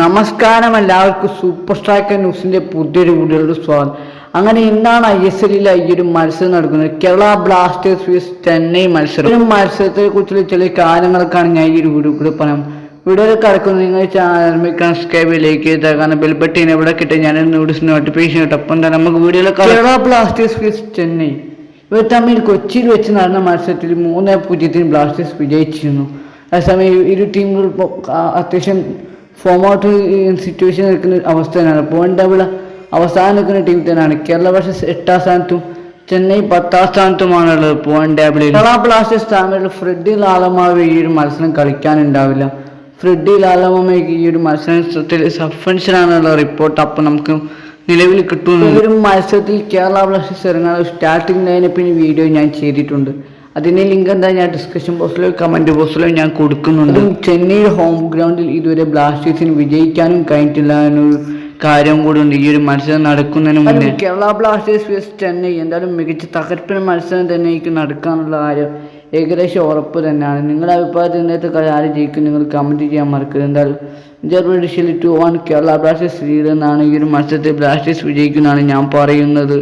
നമസ്കാരം എല്ലാവർക്കും super striker ന്യൂസിന്റെ പുതിയൊരു വീഡിയോയുടെ സ്വാഗതം. അങ്ങനെ ഇന്നാണ് ഐ എസ് എല്ലിൽ ഈ ഒരു മത്സരം നടക്കുന്നത്. കേരള ബ്ലാസ്റ്റേഴ്സ് വിസ് ചെന്നൈ മത്സരം. ഈ മത്സരത്തെ കുറിച്ചുള്ള ചില കാര്യങ്ങളൊക്കെയാണ് ഞാൻ ഈ ഒരു വീഡിയോ കൂടെ പറയാം വീഡിയോയിൽ കിടക്കുന്നത് നിങ്ങൾ ചാനൽ സബ്സ്ക്രൈബിലേക്ക് കാരണം ബെൽബട്ടിനെ ഇവിടെ കിട്ടും ഞാൻ നോട്ടീസ് നോട്ടിഫിക്കേഷൻ കിട്ടും അപ്പം തന്നെ നമുക്ക് വീഡിയോയിൽ കേരള ബ്ലാസ്റ്റേഴ്സ് വിസ് ചെന്നൈ ഇവർ തമ്മിൽ കൊച്ചിയിൽ വെച്ച് നടന്ന മത്സരത്തിൽ മൂന്ന് പൂജ്യത്തിന് ബ്ലാസ്റ്റേഴ്സ് വിജയിച്ചിരുന്നു. അതേസമയം ഇരു ടീമുകൾ അത്യാവശ്യം ഫോം ഔട്ട് സിറ്റുവേഷൻ നിൽക്കുന്ന അവസ്ഥ തന്നെയാണ്. പോയിന്റ് ടേബിൾ അവസാനം നിൽക്കുന്ന ടീം തന്നെയാണ്. കേരള ബ്ലാസ്റ്റേഴ്സ് എട്ടാം സ്ഥാനത്തും ചെന്നൈ പത്താം സ്ഥാനത്തുമാണുള്ളത് പോയിന്റ് ടേബിളിൽ കേരള ബ്ലാസ്റ്റേഴ്സ് തമ്മിൽ ഫ്രെഡി ലാലമാവ് ഈ ഒരു മത്സരം കളിക്കാനുണ്ടാവില്ല. ഫ്രെഡി ലാലമാമയ്ക്ക് ഈ ഒരു മത്സരത്തിൽ സസ്പെൻഷനാണുള്ള റിപ്പോർട്ട് അപ്പം നമുക്ക് നിലവിൽ കിട്ടുന്നു ഈ ഒരു മത്സരത്തിൽ കേരള ബ്ലാസ്റ്റേഴ്സ് ഇറങ്ങാൻ സ്റ്റാർട്ടിംഗ് ലൈനപ്പിന് വീഡിയോ ഞാൻ ചെയ്തിട്ടുണ്ട്. അതിന്റെ ലിങ്ക് എന്താ ഞാൻ ഡിസ്കഷൻ ബോക്സിലോ കമന്റ് ബോക്സിലോ ഞാൻ കൊടുക്കുന്നുണ്ട്. ചെന്നൈ ഹോം ഗ്രൗണ്ടിൽ ഇതുവരെ ബ്ലാസ്റ്റേഴ്സിന് വിജയിക്കാനും കഴിഞ്ഞിട്ടില്ല എന്നൊരു കാര്യം കൂടെ ഉണ്ട്. ഈ ഒരു മത്സരം നടക്കുന്നതിന് മുന്നേ. കേരള ബ്ലാസ്റ്റേഴ്സ് വേസ് ചെന്നൈ. എന്തായാലും മികച്ച തകർപ്പൻ മത്സരം തന്നെ എനിക്ക് നടക്കാനുള്ള കാര്യം ഏകദേശം ഉറപ്പ് തന്നെയാണ്. നിങ്ങളുടെ അഭിപ്രായത്തിൽ ഇന്നത്തെ കളി ആര് ജയിക്കും നിങ്ങൾ കമന്റ് ചെയ്യാൻ മറക്കരുത്. എന്തായാലും Germany two one Kerala Blasters lead എന്നാണ് ഈ ഒരു മത്സരത്തിൽ ബ്ലാസ്റ്റേഴ്സ് വിജയിക്കുന്നതാണ് ഞാൻ പറയുന്നത്.